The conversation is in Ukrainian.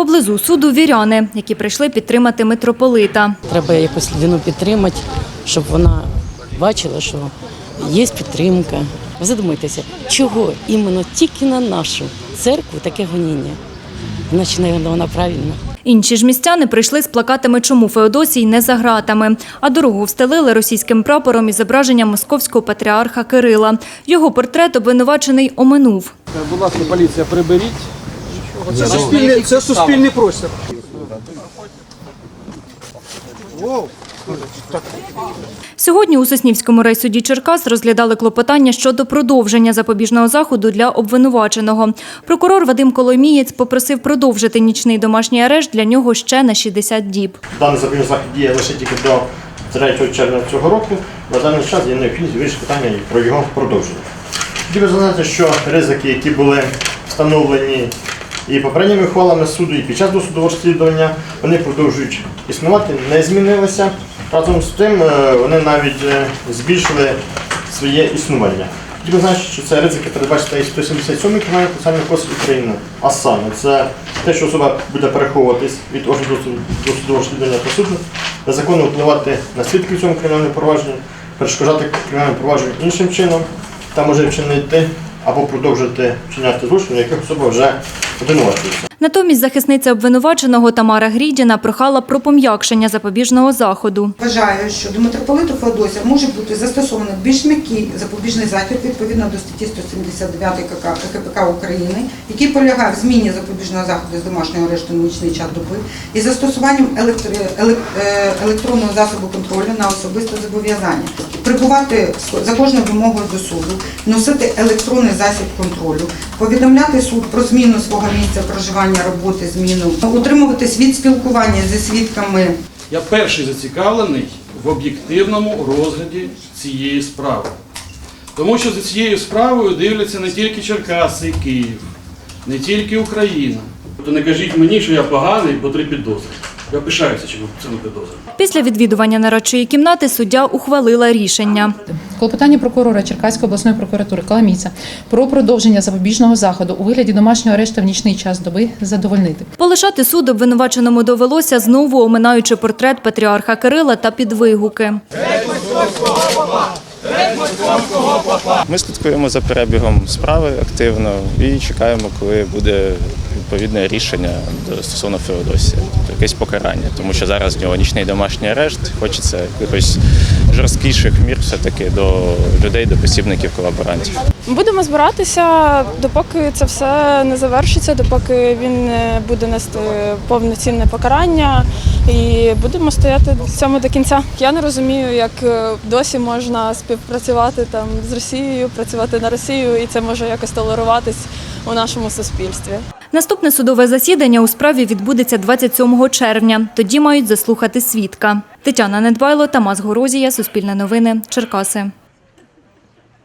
Поблизу суду віряни, які прийшли підтримати митрополита. Треба якось людину підтримати, щоб вона бачила, що є підтримка. Ви задумайтеся, чого іменно тільки на нашу церкву таке гоніння? Значить, мабуть, вона правильна. Інші ж містяни прийшли з плакатами «Чому Феодосій не за ґратами», а дорогу встелили російським прапором із зображенням московського патріарха Кирила. Його портрет обвинувачений оминув. Будь ласка, поліція, приберіть. Це суспільний, це суспільний простір. Сьогодні у Соснівському райсуді Черкас розглядали клопотання щодо продовження запобіжного заходу для обвинуваченого. Прокурор Вадим Коломієць попросив продовжити нічний домашній арешт для нього ще на 60 діб. Даний запобіжний захід діє лише тільки до 3 червня цього року. На даний час є необхідність вирішити питання про його продовження. Хотів би зазначити, що ризики, які були встановлені і попередніми ухвалами суду, і під час досудового розслідування, вони продовжують існувати, не змінилися. Разом з тим е, вони навіть е, збільшили своє існування. Хотів би зазначити, що це ризики передбачені 177 Кримінального процесуального кодексу України. А саме це те, що особа буде переховуватись від органу досудового розслідування та суду, незаконно впливати на свідків в цьому кримінальному провадженні, перешкоджати кримінальному провадженню іншим чином та може вчинити або продовжити вчиняти злочин, яких особа вже обвинувачується. Натомість захисниця обвинуваченого Тамара Грідіна прохала про пом'якшення запобіжного заходу. Вважаю, що до митрополиту Феодосія може бути застосований більш м'який запобіжний захід відповідно до статті 179 КК КПК України, який полягає в зміні запобіжного заходу з домашнього арешту на нічний час доби і застосуванням е, електронного засобу контролю на особисте зобов'язання, прибувати за кожною вимогою до суду, носити електронний засіб контролю, повідомляти суд про зміну свого місця проживання, роботи, зміну, утримуватись від спілкування зі свідками Я перший зацікавлений в об'єктивному розгляді цієї справи. Тому що за цією справою дивляться не тільки Черкаси і Київ, не тільки Україна. То не кажіть мені, що я поганий, бо три підозри. Я пишаюся чим цими підозрами. Після відвідування нарадчої кімнати суддя ухвалила рішення. Клопотання прокурора Черкаської обласної прокуратури Коломійця про продовження запобіжного заходу у вигляді домашнього арешту в нічний час доби задовольнити. Полишати суд обвинуваченому довелося знову оминаючи портрет патріарха Кирила та підвигуки. Ми слідкуємо за перебігом справи активно і чекаємо, коли буде відповідне рішення стосовно Феодосія, тобто якесь покарання, тому що зараз в нього нічний домашній арешт. Хочеться якихось жорсткіших мір все-таки до людей, до посібників колаборантів. Будемо збиратися, допоки це все не завершиться, допоки він не буде нести повноцінне покарання, і будемо стояти цьому до кінця. Я не розумію, як е, досі можна співпрацювати там з Росією, працювати на Росію, і це може якось толеруватись у нашому суспільстві. Наступне судове засідання у справі відбудеться 27 червня. Тоді мають заслухати свідка. Тетяна Недбайло, Тамас Горозія, Суспільне новини, Черкаси.